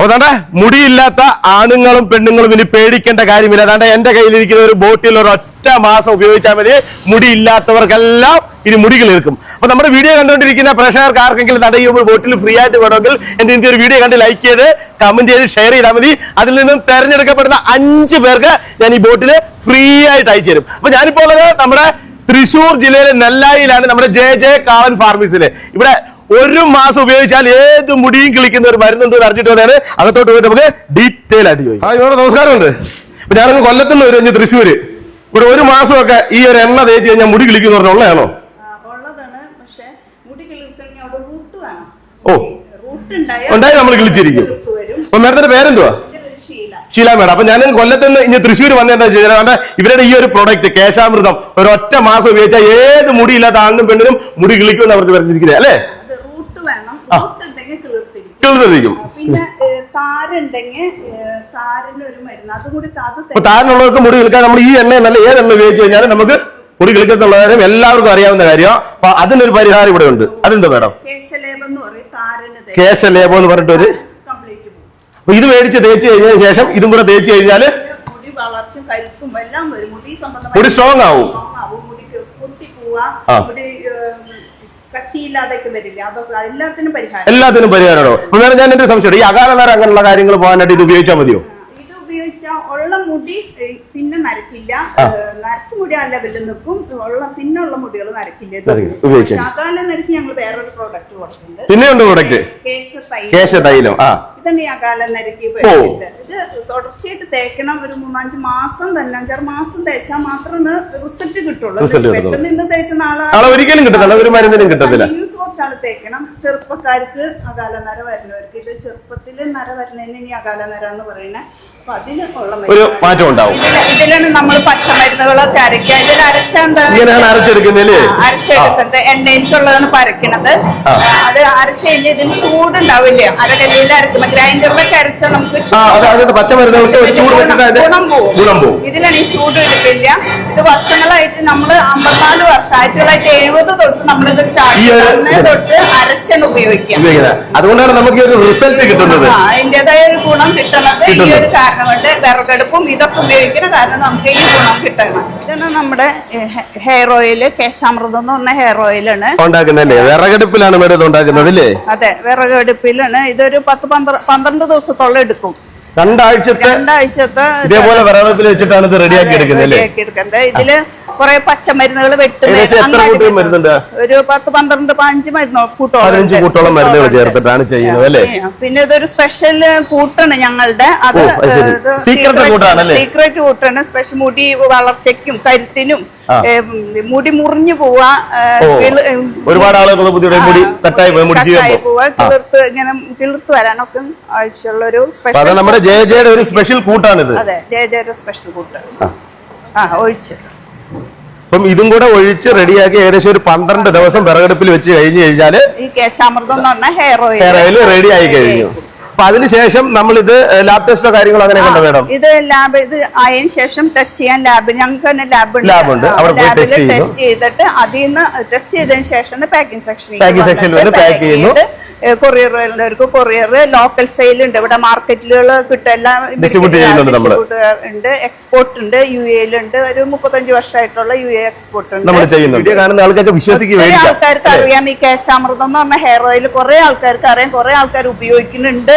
അപ്പൊ അതാണ്ട് മുടിയില്ലാത്ത ആണുങ്ങളും പെണ്ണുങ്ങളും ഇനി പേടിക്കേണ്ട കാര്യമില്ല. അതാണ്ട് എന്റെ കയ്യിലിരിക്കുന്ന ഒരു ബോട്ടിൽ ഒരു ഒറ്റ മാസം ഉപയോഗിച്ചാൽ മതി. മുടിയില്ലാത്തവർക്കെല്ലാം ഇനി മുടി കിളിർക്കും അപ്പൊ നമ്മുടെ വീഡിയോ കണ്ടുകൊണ്ടിരിക്കുന്ന പ്രേക്ഷകർക്ക് ആർക്കെങ്കിലും നട ഈ ബോട്ടിൽ ഫ്രീ ആയിട്ട് വേണമെങ്കിൽ എന്റെ എനിക്ക് ഒരു വീഡിയോ കണ്ട് ലൈക്ക് ചെയ്ത് കമന്റ് ചെയ്ത് ഷെയർ ചെയ്താൽ മതി. അതിൽ നിന്നും തെരഞ്ഞെടുക്കപ്പെടുന്ന അഞ്ച് പേർക്ക് ഞാൻ ഈ ബോട്ടിൽ ഫ്രീ ആയിട്ട് അയച്ചു തരും. അപ്പൊ ഞാനിപ്പോ ഉള്ളത് നമ്മുടെ തൃശൂർ ജില്ലയിലെ നെല്ലായിലാണ്. നമ്മുടെ ജെ ജെ കാവൻ ഫാർമസിയിൽ ഇവിടെ ഒരു മാസം ഉപയോഗിച്ചാൽ ഏത് മുടിയും കിളിക്കുന്ന ഒരു മരുന്നുണ്ട് അറിഞ്ഞിട്ട് വന്നതാണ്. അകത്തോട്ട് പോയിട്ട് നമുക്ക് ഡീറ്റെയിൽ ആയിട്ട് ചോദിക്കും. ആ ഇവിടെ നമസ്കാരമുണ്ട്. ഇപ്പൊ ഞാനങ്ങ് കൊല്ലത്തുനിന്ന് വരും തൃശ്ശൂര്. ഇവിടെ ഒരു മാസമൊക്കെ ഈ ഒരു എണ്ണ തേച്ച് കഴിഞ്ഞാൽ മുടി കിളിക്കുന്ന പറഞ്ഞ ഉള്ളതാണോ? ഓ. ഉണ്ടായി നമ്മൾ കിളിച്ചിരിക്കും. അപ്പൊ മേഡത്തിന്റെ പേരെന്തുവാ? ശീല ഷീല. മേഡം. അപ്പൊ ഞാൻ കൊല്ലത്തുനിന്ന് ഇനി തൃശ്ശൂർ വന്ന എന്താ ചെയ്തത്? ഇവരുടെ ഈ ഒരു പ്രോഡക്റ്റ് കേശാമൃതം ഒരൊറ്റ മാസം ഉപയോഗിച്ചാൽ ഏത് മുടിയില്ലാത്ത ആണിനും പെണ്ണിനും മുടി കിളിക്കുമെന്ന് അവർക്ക് പറഞ്ഞിരിക്കുന്നത് അല്ലേ അത് റൂട്ട് വേണം റൂട്ട് ഉണ്ടെങ്കിൽ പിന്നെ താരന് ഒരു മരുന്ന്. അതും കൂടി അപ്പൊ താരനുള്ളവർക്ക് മുടി കിളിക്കാൻ നമ്മൾ ഈ എണ്ണ നല്ല ഏത് എണ്ണ ഉപയോഗിച്ച് കഴിഞ്ഞാൽ നമുക്ക് മുടി കിളിക്കത്തുള്ള കാര്യം എല്ലാവർക്കും അറിയാവുന്ന കാര്യം. അപ്പൊ അതിനൊരു പരിഹാരം ഇവിടെ ഉണ്ട്. അതെന്താ മേഡം? കേശലേപം എന്ന് പറഞ്ഞിട്ടൊരു അപ്പൊ ഇത് മേടിച്ച് തേച്ച് കഴിഞ്ഞതിന് ശേഷം ഇതും കൂടെ തേച്ച് കഴിഞ്ഞാൽ മുടി സ്ട്രോങ് ആവും. മുടി കട്ടിയില്ലാതൊക്കെ വരില്ല? അതൊക്കെ എല്ലാത്തിനും പരിഹാരം? എല്ലാത്തിനും പരിഹാരമാണോ? വേറെ ഞാൻ എന്റെ സംശയം ഈ അകാലനേരം അങ്ങനെയുള്ള കാര്യങ്ങൾ പോകാനായിട്ട് ഇത് ഉപയോഗിച്ചാൽ മതിയോ? ഇത് ഉപയോഗിച്ചാൽ ഉള്ള മുടി പിന്നെ നരക്കില്ല. നരച്ച മുടി ആ ലെവലിൽ നിൽക്കും. ഉള്ള പിന്നുള്ള മുടികൾ നരക്കില്ല. ശാകാല നരക്ക് ഞങ്ങൾ വേറൊരു പ്രോഡക്റ്റ് കൊടുക്കുന്നുണ്ട് പിന്നെ ഉണ്ട് പ്രൊഡക്റ്റ് കേശ തൈലം ആ. ആ കാലം നരക്കി ഓ. ഇത് തുടർച്ചയായിട്ട് തേക്കണം ഒരു മൂന്നാഞ്ച് മാസം തന്നെ അഞ്ചാറ് മാസം തേച്ചാൽ മാത്രമേ റിസൾട്ട് കിട്ടുള്ളൂ. പെട്ടെന്ന് ഇന്ന് തേച്ച നാളെ ഒരിക്കലും കിട്ടത്തില്ല. ഒരു മരുന്നിനും കിട്ടത്തില്ല. കുറച്ചാൾ തേക്കണം. ചെറുപ്പക്കാർക്ക് അകാല നര വരുന്നവർക്ക് ഇത് ചെറുപ്പത്തിൽ നര വരുന്നതിന് ഇനി അകാല നര എന്ന് പറയുന്നത് ഒരു മാറ്റം ഉണ്ടാവും. ഇതിൽ ഇതിലാണ് നമ്മൾ പച്ചമരുന്നുകളൊക്കെ അരക്കുക ഇതിൽ അരച്ചാൽ ആ, അരച്ചെടുക്കുന്നത്. എണ്ണയിലേക്കുള്ളതാണ് പരക്കണത് അത് അരച്ച് കഴിഞ്ഞാൽ ഇതിന് ചൂടുണ്ടാവില്ലേ? അരകല്ലിൽ അരക്കുമ്പോ ഗ്രൈൻഡറിലൊക്കെ അരച്ചാൽ നമുക്ക്. ഗുണം പോവും. ഇതിലാണ് ഈ ചൂട് എടുക്കില്ല ഇത് വർഷങ്ങളായിട്ട് നമ്മൾ അമ്പത്തിനാല് വർഷം ആയിരത്തി തൊള്ളായിരത്തി എഴുപത് തൊട്ട് നമ്മളിത് സ്റ്റാർട്ട് തൊട്ട് അരച്ചാണ് ഉപയോഗിക്കാം അതുകൊണ്ടാണ് നമുക്ക് ഒരു റിസൾട്ട് കിട്ടുന്നത്. അതിന്റേതായ ഒരു ഗുണം കിട്ടുന്നത്. ഈ. ഒരു കാരണം കൊണ്ട് വിറകെടുപ്പും ഇതൊക്കെ ഉപയോഗിക്കുന്ന കാരണം നമുക്ക് ഈ ഗുണം കിട്ടണം. ഇതാണ് നമ്മുടെ ഹെയർ ഓയിൽ കേശാമൃതം എന്ന് പറഞ്ഞ ഹെയർ ഓയിലാണ് ഉണ്ടാക്കുന്നല്ലേ വിറകടുപ്പിലാണ് മേഡം ഉണ്ടാക്കുന്നത് അല്ലേ അതെ വിറകടുപ്പിലാണ്. ഇതൊരു പത്ത് പന്ത്ര- പന്ത്രണ്ട് ദിവസത്തോളം എടുക്കും. രണ്ടാഴ്ചത്തെ രണ്ടാഴ്ചത്തെ ഇതേപോലെ വിറകടുപ്പിൽ വെച്ചിട്ടാണ് ഇത് റെഡിയാക്കി എടുക്കുന്നത് അല്ലേ? റെഡിയാക്കി എടുക്കുന്നത്. ഇതിൽ കുറെ പച്ചമരുന്നുകൾ വെട്ടും ഏകദേശം എത്ര കൂട്ടം മരുന്നുണ്ട്? ഒരു പത്ത് പന്ത്രണ്ട് പതിനഞ്ച് മരുന്ന് കൂട്ടോളം പതിനഞ്ച് കൂട്ടോളം മരുന്നുകൾ. ചേർത്തിട്ടാണ് ചെയ്യുന്നത് അല്ലേ? പിന്നെ ഇതൊരു സ്പെഷ്യൽ കൂട്ടാണ് ഞങ്ങളുടെ. അത് സീക്രട്ട് കൂട്ടാണ്. സീക്രട്ട് കൂട്ടാണ്. സ്പെഷ്യൽ മുടി വളർച്ചയ്ക്കും കരുത്തിനും മുടി മുറിഞ്ഞു പോവാ ഒരുപാട് ആളുകൾ മുടി കട്ടായി മുടി കിളിർത്ത് ഇങ്ങനെ കിളിർത്ത് വരാനൊക്കെ ആവശ്യമുള്ള ഒരു സ്പെഷ്യൽ നമ്മുടെ ജയ ജയുടെ ഒരു സ്പെഷ്യൽ കൂട്ടാണിത്. അതെ ജയ ജയ സ്പെഷ്യൽ കൂട്ട്. ആ. ആ ഒഴിച്ച്. അപ്പം ഇതും കൂടെ ഒഴിച്ച് റെഡിയാക്കി ഏകദേശം ഒരു പന്ത്രണ്ട് ദിവസം വിറകടുപ്പിൽ വെച്ച് കഴിഞ്ഞു ഓയിൽ ഹെയർ ഓയിൽ റെഡി ആയി കഴിഞ്ഞു. അപ്പൊ അതിനുശേഷം നമ്മൾ ഇത് ലാബ് ടെസ്റ്റോ കാര്യങ്ങളോ അങ്ങനെ കണ്ടോ വേണം ഇത് ലാബ് ഇത് ആയതിനു ശേഷം ടെസ്റ്റ് ചെയ്യാൻ ലാബ് ഞങ്ങൾക്ക് തന്നെ ലാബ് ലാബ് ഉണ്ട്. അവിടെ പോയി ടെസ്റ്റ് ചെയ്തിട്ട് അതിൽ നിന്ന് ടെസ്റ്റ് ചെയ്തതിനു ശേഷം packing section packing section courier വന്ന് പാക്ക് ചെയ്യുന്നു. കൊറിയറുള്ളവർക്ക് കൊറിയർ ലോക്കൽ സെയിൽ ഉണ്ട്. ഇവിടെ മാർക്കറ്റിലുകൾ കിട്ടും എല്ലാം ഡിസ്ട്രിബ്യൂട്ട് ചെയ്യുന്നുണ്ട് നമ്മൾ ഉണ്ട്. എക്സ്പോർട്ട് ഉണ്ട്. യു എയിലുണ്ട് ഒരു മുപ്പത്തഞ്ച് വർഷമായിട്ടുള്ള യു എ എക്സ്പോർട്ട് ഉണ്ട്. നമ്മൾ ചെയ്യുന്നുണ്ട്. വീഡിയോ കാണുന്ന ആൾക്കാർക്ക് വിശ്വസിക്ക് കുറെ ആൾക്കാർക്ക് അറിയാം ഈ കേശാമൃതം എന്ന് പറഞ്ഞ ഹെയർ ഓയിൽ കുറെ ആൾക്കാർക്ക് അറിയാം. കുറെ ആൾക്കാർ ഉപയോഗിക്കുന്നുണ്ട്.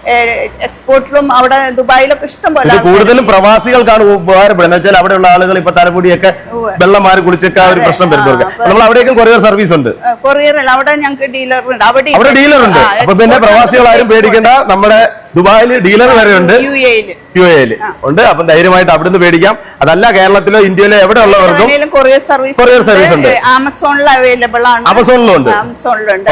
എക്സ്പോർട്ടിലും അവിടെ ദുബായിലൊക്കെ ഇഷ്ടം പോലെ കൂടുതലും പ്രവാസികൾക്കാണ് ഉപകാരപ്പെടുന്നത്. വെച്ചാൽ അവിടെയുള്ള ആളുകൾ ഇപ്പൊ തലമുടിയൊക്കെ വെള്ളം മാറി കുളിച്ചൊക്കെ ഒരു പ്രശ്നം വരുന്നവർക്ക്. നമ്മൾ അവിടേക്കും കൊറിയർ സർവീസ് ഉണ്ട്. കൊറിയർ അല്ല അവിടെ ഞങ്ങൾക്ക് ഡീലർ ഉണ്ട് അവിടെ അവിടെ ഡീലർ ഉണ്ട് അപ്പൊ പിന്നെ പ്രവാസികൾ ആരും പേടിക്കേണ്ട. നമ്മുടെ ദുബായിൽ ഡീലർ വരെ ഉണ്ട്. യു എയിൽ ഉണ്ട്. അപ്പം ധൈര്യമായിട്ട് അവിടുന്ന് പേടിക്കാം. അതല്ല കേരളത്തിലോ ഇന്ത്യയിലോ എവിടെ ഉള്ളവർക്കും കൊറിയർ സർവീസ് കൊറിയർ സർവീസ് ഉണ്ട്. ആമസോണിൽ അവൈലബിൾ ആണ്. ആമസോണിലും ഉണ്ട്. ആമസോണിലുണ്ട്.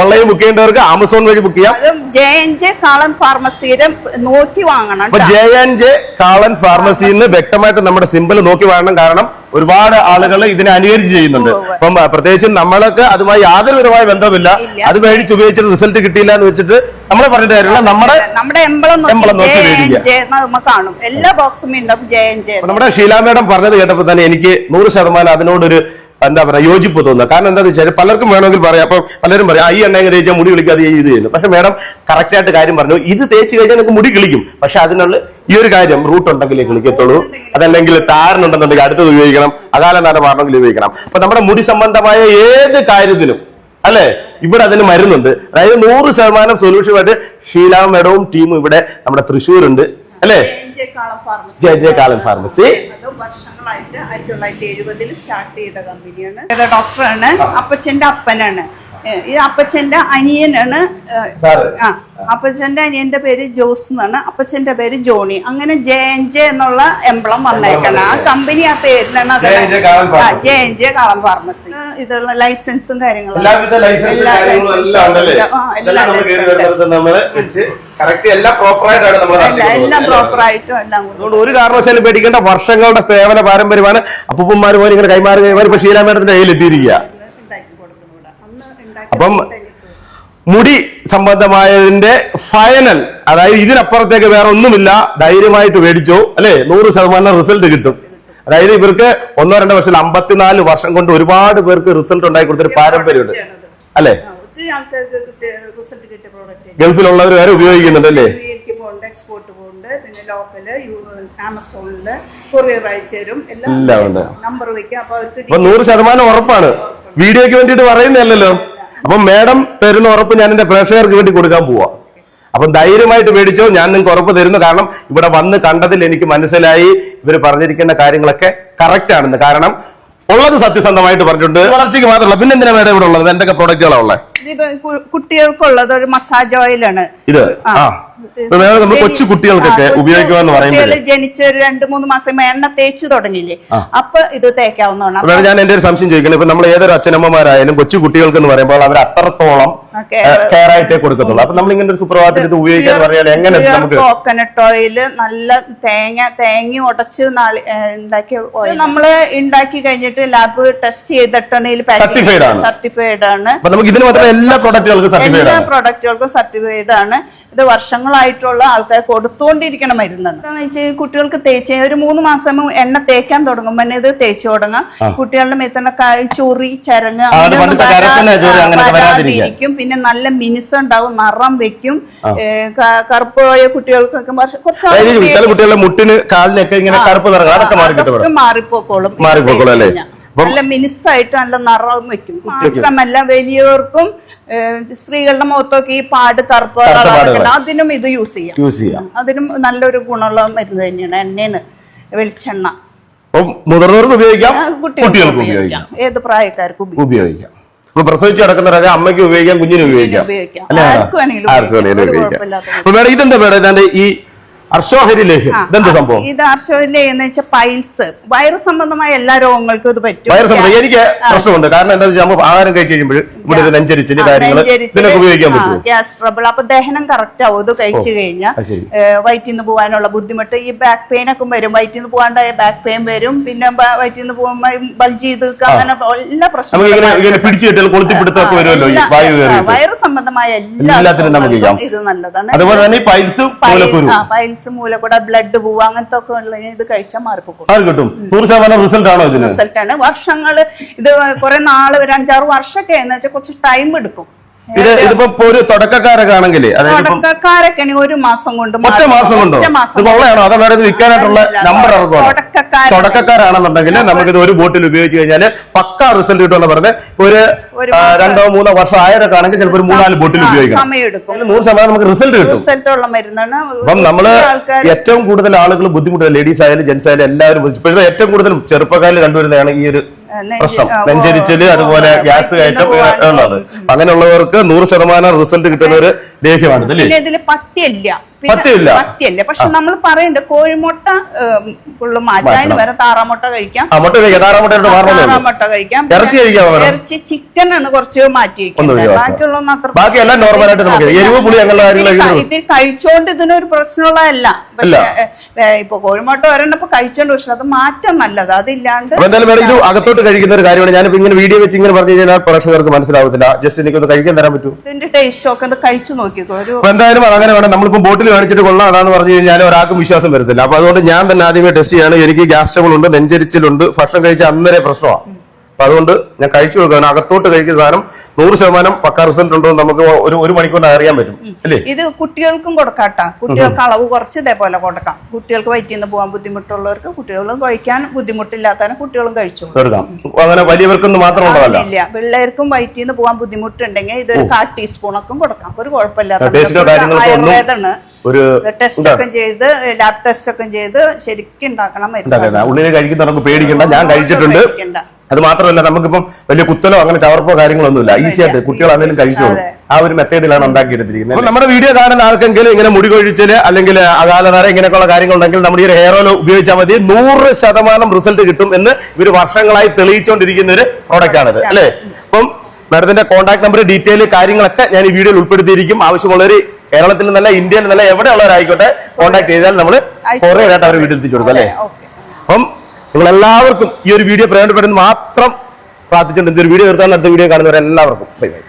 ഓൺലൈൻ ബുക്ക് ചെയ്യേണ്ടവർക്ക് ആമസോൺ വഴി ബുക്ക് ചെയ്യാം. ജെ എൻ ജെ കാളൻ ഫാർമസിയുടെ നോക്കി വാങ്ങണം. ജെ ആൻഡ് ജെ കാളൻ ഫാർമസിയിൽ നിന്ന് വ്യക്തമായിട്ട് നമ്മുടെ സിമ്പിൾ നോക്കി വാങ്ങണം. കാരണം ഒരുപാട് ആളുകൾ ഇതിനെ അനുകരിച്ച് ചെയ്യുന്നുണ്ട്. അപ്പം പ്രത്യേകിച്ചും നമ്മളൊക്കെ അതുമായി യാതൊരു വിധമായ ബന്ധമില്ല. അത് മേടിച്ച് ഉപയോഗിച്ചിട്ട് റിസൾട്ട് കിട്ടിയില്ല എന്ന് വെച്ചിട്ട് നമ്മളെ പറഞ്ഞിട്ട് കാര്യമില്ല. നമ്മുടെ നമ്മുടെ എംബളം നോക്കി എല്ലാ ബോക്സും നമ്മുടെ ഷീലാ മേഡം പറഞ്ഞത് കേട്ടപ്പോൾ തന്നെ എനിക്ക് നൂറ് ശതമാനം അതിനോടൊരു എന്താ പറയാ യോജിപ്പ് തോന്നുക കാരണം എന്താ വെച്ചാൽ പലർക്കും വേണമെങ്കിൽ പറയാം. അപ്പൊ പലരും പറയാം ഈ എണ്ണ എങ്ങനെ തേച്ചാൽ മുടി കിളിക്കാതെ ഇത് ചെയ്യുന്നു? പക്ഷെ മേഡം കറക്റ്റ് ആയിട്ട് കാര്യം പറഞ്ഞു ഇത് തേച്ച് കഴിഞ്ഞാൽ നിങ്ങൾക്ക് മുടി കിളിക്കും. പക്ഷെ അതിനുള്ള ഈ ഒരു കാര്യം റൂട്ട് ഉണ്ടെങ്കിലേ കിളിക്കത്തുള്ളൂ. അതല്ലെങ്കിൽ താരനുണ്ടെന്നുണ്ടെങ്കിൽ അടുത്തത് ഉപയോഗിക്കണം. അകാലം താരം മാറണമെങ്കിൽ ഉപയോഗിക്കണം. അപ്പൊ നമ്മുടെ മുടി സംബന്ധമായ ഏത് കാര്യത്തിലും അല്ലെ? ഇവിടെ അതിന് മരുന്നുണ്ട്. അതായത് നൂറ് ശതമാനം സൊല്യൂഷനുമായിട്ട് ഷീല മേഡവും ടീമും ഇവിടെ നമ്മുടെ തൃശ്ശൂരുണ്ട്. അല്ലെ? J pharmacy J Kalan pharmacy വർഷങ്ങളായിട്ട് ആയിരത്തി തൊള്ളായിരത്തി എഴുപതിൽ സ്റ്റാർട്ട് ചെയ്ത കമ്പനിയാണ് ഡോക്ടറാണ് അപ്പച്ചന്റെ അപ്പനാണ്. ഈ അപ്പച്ചന്റെ അനിയനാണ്. ആ അപ്പച്ചന്റെ അനിയന്റെ പേര് ജോസ് എന്നാണ്. അപ്പച്ചന്റെ പേര് ജോണി. അങ്ങനെ ജെ എൻ ജെ എന്നുള്ള എംബ്ലം വന്നേക്കണം. ആ കമ്പനി ആ പേരിലാണ് അത്. J N J Kalam pharmacy ഇതുള്ള ലൈസൻസും കാര്യങ്ങളും. കറക്റ്റ് എല്ലാം നമ്മൾ എല്ലാം എല്ലാം അതുകൊണ്ട് ഒരു കാരണവശാലും പേടിക്കേണ്ട വർഷങ്ങളുടെ സേവന പാരമ്പര്യമാണ് അപ്പൂപ്പന്മാർ പോലെ ഇങ്ങനെ കൈമാറി കൈമാറി ഇപ്പൊ ഷീല മേഡത്തിന്റെ കയ്യിൽ എത്തിയിരിക്കുക. ഉണ്ടാക്കി കൊടുക്കുന്നു ഇവിടെ. അന്ന് ഉണ്ടാക്കി അപ്പം മുടി സംബന്ധമായതിന്റെ ഫൈനൽ അതായത് ഇതിനപ്പുറത്തേക്ക് വേറെ ഒന്നുമില്ല. ധൈര്യമായിട്ട് മേടിച്ചോ. അല്ലെ? നൂറ് ശതമാനം റിസൾട്ട് കിട്ടും. അതായത് ഇവർക്ക് ഒന്നോ രണ്ടോ വർഷം അമ്പത്തിനാല് വർഷം കൊണ്ട് ഒരുപാട് പേർക്ക് റിസൾട്ട് ഉണ്ടായി കൊടുത്തൊരു പാരമ്പര്യമുണ്ട്. അല്ലെ? ഒത്തിരി ആൾക്കാർക്ക് റിസൾട്ട് കിട്ടിയ പ്രോഡക്റ്റ് ഗൾഫിലുള്ളവർ വരെ ഉപയോഗിക്കുന്നുണ്ട് അല്ലേ പോകുന്നുണ്ട് എക്സ്പോർട്ട് പോകുന്നുണ്ട് പിന്നെ ലോക്കൽ ആമസോണിൽ കൊറിയർ അയച്ചു തരും. എല്ലാം നമ്പർ വെക്കാം. അപ്പൊ അവർക്ക് നൂറ് ശതമാനം ഉറപ്പാണ്. വീഡിയോക്ക് വേണ്ടിയിട്ട് പറയുന്നതല്ലല്ലോ. അപ്പൊ മാഡം തരുന്ന ഉറപ്പ് ഞാൻ എന്റെ പ്രേക്ഷകർക്ക് വേണ്ടി കൊടുക്കാൻ പോവാ. അപ്പം ധൈര്യമായിട്ട് മേടിച്ചോ ഞാൻ നിങ്ങൾക്ക് ഉറപ്പ് തരുന്നു. കാരണം ഇവിടെ വന്ന് കണ്ടതിൽ എനിക്ക് മനസ്സിലായി. ഇവർ പറഞ്ഞിരിക്കുന്ന കാര്യങ്ങളൊക്കെ കറക്റ്റ് ആണെന്ന്. കാരണം ഉള്ളത് സത്യസന്ധമായിട്ട് പറഞ്ഞിട്ടുണ്ട്. വളർച്ചയ്ക്ക് മാത്രമല്ല പിന്നെ എന്തിനാ മേഡം ഇവിടെ ഉള്ളത്? എന്തൊക്കെ പ്രോഡക്റ്റുകളാണ് ഉള്ളത് ഇതിപ്പോ കുട്ടികൾക്കുള്ളത് ഒരു മസാജ് ഓയിലാണ് ഇത്? ആ. നമ്മൾ കൊച്ചു കുട്ടികൾക്കൊക്കെ ഉപയോഗിക്കുമെന്ന് പറയുമ്പോൾ കുട്ടികൾ ജനിച്ച ഒരു രണ്ട് മൂന്ന് മാസം എണ്ണ തേച്ചു തുടങ്ങിയില്ലേ? അപ്പൊ ഇത് തേക്കാവുന്നതാണ്. ഞാൻ എന്റെ ഒരു സംശയം ചോദിക്കുന്നത് ഇപ്പൊ നമ്മൾ ഏതൊരു അച്ഛനമ്മമാരായാലും കൊച്ചു കുട്ടികൾക്ക് എന്ന് പറയുമ്പോൾ അവർ അത്രത്തോളം കെയർ ആയിട്ടേ കൊടുക്കത്തുള്ളൂ. അപ്പൊ നമ്മൾ ഇങ്ങനെ ഒരു സുപ്രഭാതത്തിൽ ഇത് ഉപയോഗിക്കാൻ പറഞ്ഞാൽ എങ്ങനെ നമുക്ക് കോക്കനട്ട് ഓയിൽ നല്ല തേങ്ങ തേങ്ങ ഉടച്ച് ഉണ്ടാക്കിയ ഓയിൽ നമ്മൾ ഉണ്ടാക്കി കഴിഞ്ഞിട്ട് ലാബ് ടെസ്റ്റ് ചെയ്തിട്ടാണ് സർട്ടിഫൈഡ് ആണ്. സർട്ടിഫൈഡ് ആണ്. നമുക്ക് ഇതിന് മാത്രമേ എല്ലാ പ്രോഡക്റ്റുകൾക്കും സർട്ടിഫൈഡ് എല്ലാ പ്രൊഡക്റ്റുകൾക്കും സർട്ടിഫൈഡ് ആണ്. ഇത് വർഷങ്ങളായിട്ടുള്ള ആൾക്കാർ കൊടുത്തുകൊണ്ടിരിക്കണം മരുന്നാണ്. എന്താണെന്ന് വെച്ചാൽ കുട്ടികൾക്ക് തേച്ച് ഒരു മൂന്ന് മാസം എണ്ണ തേക്കാൻ തുടങ്ങുമ്പോൾ തന്നെ ഇത് തേച്ച് തുടങ്ങാം. കുട്ടികളുടെ മേത്തന്നെ കായ് ചൊറി ചരങ്ങ്. വരാതിരിക്കും. പിന്നെ നല്ല മിനുസം ഉണ്ടാവും നിറം വെക്കും. കറുപ്പ് പോയ കുട്ടികൾക്കൊക്കെ കുട്ടികളുടെ മുട്ടിന് കാലിനൊക്കെ ഇങ്ങനെ കറുപ്പ് മാറിപ്പോക്കോളും. മാറിപ്പോക്കോളും അല്ലേ? നല്ല മിനുസായിട്ട് നല്ല നിറം വെക്കും. മാത്രമല്ല വലിയവർക്കും സ്ത്രീകളുടെ മുഖത്തൊക്കെ ഈ പാട് കറുപ്പ് അതിനും ഇത് യൂസ് ചെയ്യാം. യൂസ് ചെയ്യാം. അതിനും നല്ലൊരു ഗുണമുള്ള മരുന്ന് തന്നെയാണ് എണ്ണേന്ന് വെളിച്ചെണ്ണ. മുതിർന്നവർക്ക് ഉപയോഗിക്കാം കുട്ടികൾക്ക് ഉപയോഗിക്കാം. ഏത് പ്രായക്കാർക്കും ഉപയോഗിക്കാം. അപ്പൊ പ്രസവിച്ച് കിടക്കുന്നവരൊക്കെ അമ്മയ്ക്ക് ഉപയോഗിക്കാം കുഞ്ഞിനും ഉപയോഗിക്കാം. ആർക്ക് വേണമെങ്കിലും ഉപയോഗിക്കാം. അപ്പൊ മേഡം ഇതെന്താ മേഡം? ഈ അർഷോഹരി ലേഹ്യം ആ, ഇതെന്ത് സംഭവം? ഇത് ആർഷോയിലെ എന്ന് വെച്ചാൽ പൈൽസ്. വൈറസ് സംബന്ധമായ എല്ലാ രോഗങ്ങൾക്കും ഇത് പറ്റും. വൈറസ് സംബന്ധം എനിക്ക് പ്രശ്നമുണ്ട്. കാരണം എന്താ വെച്ചാൽ നമ്മൾ ആഹാരം കഴിച്ചു കഴിയുമ്പോൾ ഇവിടെ ഒരു കാര്യങ്ങൾ ഇതിനൊക്കെ ഉപയോഗിക്കാൻ പറ്റും ഗ്യാസ് ട്രബിൾ. അപ്പൊ ദഹനം കറക്റ്റ് ആവും. ഇത് കഴിച്ചു കഴിഞ്ഞാൽ വയറ്റിൽ നിന്ന് പോകാനുള്ള ബുദ്ധിമുട്ട്. ഈ ബാക്ക് പെയിൻ ഒക്കെ വരും. വയറ്റിൽ നിന്ന് പോകാണ്ടായ ബാക്ക് പെയിൻ വരും. പിന്നെ വയറ്റിൽ നിന്ന് പോകുമ്പോൾ ബൾജ് ചെയ്ത് അങ്ങനെ എല്ലാ പ്രശ്നങ്ങളും പിടിച്ചു കിട്ടിയാൽ കൊളുത്തിപ്പിടുത്തൊക്കെ വരുമല്ലോ കയറിയിട്ട്. സംബന്ധമായ എല്ലാ എല്ലാത്തിനും നമുക്ക് ഇത് നല്ലതാണ്. അതുപോലെ തന്നെ പൈൽസ് പൈൽസ് മൂലക്കുരു പൈൽസ് മൂലക്കൂടെ ബ്ലഡ് പോവുക അങ്ങനത്തെ ഒക്കെ ഉള്ളതിന് ഇത് കഴിച്ചാൽ മാറിപ്പോകും അത് കിട്ടും നൂറ് ശതമാനം റിസൾട്ട് ആണോ ഇതിന്? റിസൾട്ട് ആണ്. വർഷങ്ങൾ ഇത് കുറെ നാൾ ഒരു അഞ്ചാറ് വർഷമൊക്കെ എന്ന് വെച്ചാൽ കുറച്ച് ടൈം എടുക്കും. ഇത് ഇതിപ്പോ ഒരു തുടക്കക്കാരൊക്കെ ആണെങ്കിൽ തുടക്കക്കാരൊക്കെ ഒരു മാസം കൊണ്ട് ഒറ്റ. മാസം കൊണ്ട്? ഒറ്റ ഇത് മാസം കൊള്ളയാണോ? അതോ മേഡം ഇത് വിൽക്കാനായിട്ടുള്ള നമ്പർ ഇറക്കുവാണോ. തുടക്കക്കാരാണെന്നുണ്ടെങ്കിൽ നമുക്കിത് ഒരു ബോട്ടിൽ ഉപയോഗിച്ച് കഴിഞ്ഞാൽ പക്ക റിസൾട്ട് കിട്ടുമെന്ന് പറഞ്ഞ് ഒരു രണ്ടോ മൂന്നോ വർഷം ആയിരൊക്കെ ആണെങ്കിൽ ചിലപ്പോൾ ഒരു മൂന്നാൽ ബോട്ടിൽ ഉപയോഗിക്കാം നൂറ് ശതമാനം നമുക്ക് റിസൾട്ട് കിട്ടും. അപ്പം നമ്മൾ ഏറ്റവും കൂടുതൽ ആളുകൾ ബുദ്ധിമുട്ടുന്നത് ലേഡീസ് ആയാലും ജെന്റ്സ് ആയാലും എല്ലാവരും ഇപ്പോഴത്തെ ഏറ്റവും കൂടുതലും ചെറുപ്പക്കാരിൽ കണ്ടുവരുന്നതാണ് ഈ ഒരു പ്രശ്നം. നെഞ്ചരിച്ചൽ അതുപോലെ ഗ്യാസ് കയറ്റം ഉള്ളത്. അങ്ങനെയുള്ളവർക്ക് നൂറ് ശതമാനം റിസൾട്ട് കിട്ടുന്ന ഒരു ലേഹ്യമാണ് ഇതല്ലേ പിന്നെ ഇതിൽ പത്തിയല്ല. പിന്നെ പത്തിയല്ല? പത്തിയല്ല. പക്ഷെ നമ്മൾ പറയുന്നുണ്ട് കോഴിമുട്ട ഫുള്ള് മാറ്റാൻ വരെ താറാമുട്ട കഴിക്കാം. താറാമുട്ട കഴിക്കാം. ഇറച്ചി ചിക്കൻ ആണ് കുറച്ച് മാറ്റി ഒന്ന് വെക്കുന്നത് ഒഴിവാക്കാം. ബാക്കിയുള്ളതൊന്നും അത്ര ബാക്കിയെല്ലാം normal ആയിട്ട് നമുക്ക് ആ, എരിവ്, പുളി അങ്ങനെയുള്ള കാര്യങ്ങൾ ഇത് കഴിക്കുന്നത്. ഇത് കഴിച്ചോണ്ട് ഇതിനൊരു പ്രശ്നമുള്ളതല്ല. അല്ല. പക്ഷെ ഇപ്പൊ കോഴിമുട്ട ഒരെണ്ണം ഇപ്പൊ കഴിച്ചോണ്ട് പക്ഷെ അത് മാറ്റം നല്ലത്. അതില്ലാണ്ട് എന്തായാലും മേഡം ഇത് അകത്തോട്ട് കഴിക്കുന്ന ഒരു കാര്യമാണ്. ഞാനിപ്പോ ഇങ്ങനെ വീഡിയോ വെച്ച് ഇങ്ങനെ പറഞ്ഞു കഴിഞ്ഞാൽ പ്രേക്ഷകർക്ക് മനസ്സിലാവത്തില്ല. ജസ്റ്റ് എനിക്കൊന്ന് കഴിക്കാൻ തരാൻ പറ്റൂ. ഇതിന്റെ ടേസ്റ്റ് ഒക്കെ ഒന്ന് കഴിച്ചു നോക്കിക്കോ. ഒരു അപ്പൊ എന്തായാലും അങ്ങനെ വേണം. നമ്മളിപ്പോ ബോട്ടിൽ കാണിച്ചിട്ട് കൊള്ളാം. അതാന്ന് പറഞ്ഞു കഴിഞ്ഞാൽ ഒരാൾക്കും വിശ്വാസം വരത്തില്ല. അപ്പൊ അതുകൊണ്ട് ഞാൻ തന്നെ ആദ്യമേ ടെസ്റ്റ് ചെയ്യാണ്. എനിക്ക് ഗ്യാസ് ട്രബിൾ ഉണ്ട് നെഞ്ചരിച്ചിലുണ്ട്. ഭക്ഷണം കഴിച്ച അന്നേരെ പ്രശ്നമാണ് അപ്പൊ അതുകൊണ്ട് ഞാൻ കഴിച്ചു നോക്കുകയാണ് അകത്തോട്ട് കഴിക്കുന്ന സാധനം നൂറ് ശതമാനം പക്ക റിസൾട്ട് ഉണ്ടോ എന്ന് നമുക്ക് ഒരു ഒരു മണിക്കൂറിന് അറിയാൻ പറ്റും. അല്ലേ? ഇത് കുട്ടികൾക്കും കൊടുക്കാട്ടാ. കുട്ടികൾക്ക് അളവ് കുറച്ച് ഇതേപോലെ കൊടുക്കാം. കുട്ടികൾക്ക് വയറ്റിൽ നിന്ന് പോകാൻ ബുദ്ധിമുട്ടുള്ളവർക്ക് കുട്ടികളും കഴിക്കാൻ ബുദ്ധിമുട്ടില്ലാത്തവരും കുട്ടികളും കഴിച്ചു കൊടുക്കാം. അങ്ങനെ വലിയവർക്കൊന്നും മാത്രം ഉണ്ടാവില്ല ഇല്ല പിള്ളേർക്കും വയറ്റിൽ നിന്ന് പോകാൻ ബുദ്ധിമുട്ടുണ്ടെങ്കിൽ ഇതൊരു കാ ടീസ്പൂണൊക്കെ കൊടുക്കാം. ഒരു കുഴപ്പമില്ലാത്ത ആയുർവേദമാണ് ഒരു ടെസ്റ്റ് ഒക്കെ ചെയ്ത് ലാബ് ടെസ്റ്റ് ഒക്കെ ചെയ്ത് ശരിക്കും ഉണ്ടാക്കണം ഉള്ളിൽ കഴിക്കുന്ന നമുക്ക് പേടിക്കണ്ട. ഞാൻ കഴിച്ചിട്ടുണ്ട്. അത് മാത്രമല്ല നമുക്കിപ്പം വലിയ കുത്തലോ അങ്ങനെ ചവർപ്പോ കാര്യങ്ങളൊന്നുമില്ല. ഈസി ആയിട്ട് കുട്ടികൾ എന്തെങ്കിലും കഴിച്ചോളും. ആ ഒരു മെത്തേഡിലാണ് ഉണ്ടാക്കിയെടുത്തിരിക്കുന്നത്. അപ്പൊ നമ്മുടെ വീഡിയോ കാണുന്ന ആർക്കെങ്കിലും ഇങ്ങനെ മുടി കൊഴിച്ചിൽ അല്ലെങ്കിൽ അകാലനര ഇങ്ങനെയൊക്കെയുള്ള കാര്യങ്ങൾ ഉണ്ടെങ്കിൽ നമ്മുടെ ഈ ഒരു ഹെയർ ഓയിൽ ഉപയോഗിച്ചാൽ മതി. നൂറ് ശതമാനം റിസൾട്ട് കിട്ടും എന്ന് ഇവർ വർഷങ്ങളായി തെളിയിച്ചുകൊണ്ടിരിക്കുന്ന ഒരു പ്രോഡക്റ്റ് ആണിത് അല്ലേ? അപ്പം മാഡത്തിന്റെ കോൺടാക്ട് നമ്പർ ഡീറ്റെയിൽ കാര്യങ്ങളൊക്കെ ഞാൻ ഈ വീഡിയോയിൽ ഉൾപ്പെടുത്തിയിരിക്കും. ആവശ്യമുള്ളവർ കേരളത്തിൽ നിന്നല്ല ഇന്ത്യയിൽ നിന്നല്ല എവിടെയുള്ളവരായിക്കോട്ടെ കോൺടാക്ട് ചെയ്താൽ നമ്മൾ കുറേ ആയിട്ട് അവർ വീട്ടിൽ എത്തിച്ചു കൊടുക്കും അല്ലേ? അപ്പം നിങ്ങൾ എല്ലാവർക്കും ഈ ഒരു വീഡിയോ പ്രയോജനപ്പെടുന്നത് മാത്രം പ്രാർത്ഥിച്ചുകൊണ്ട് ഈ ഒരു വീഡിയോ നിർത്താൻ അടുത്ത വീഡിയോ കാണുന്നവരെല്ലാവർക്കും. Bye bye.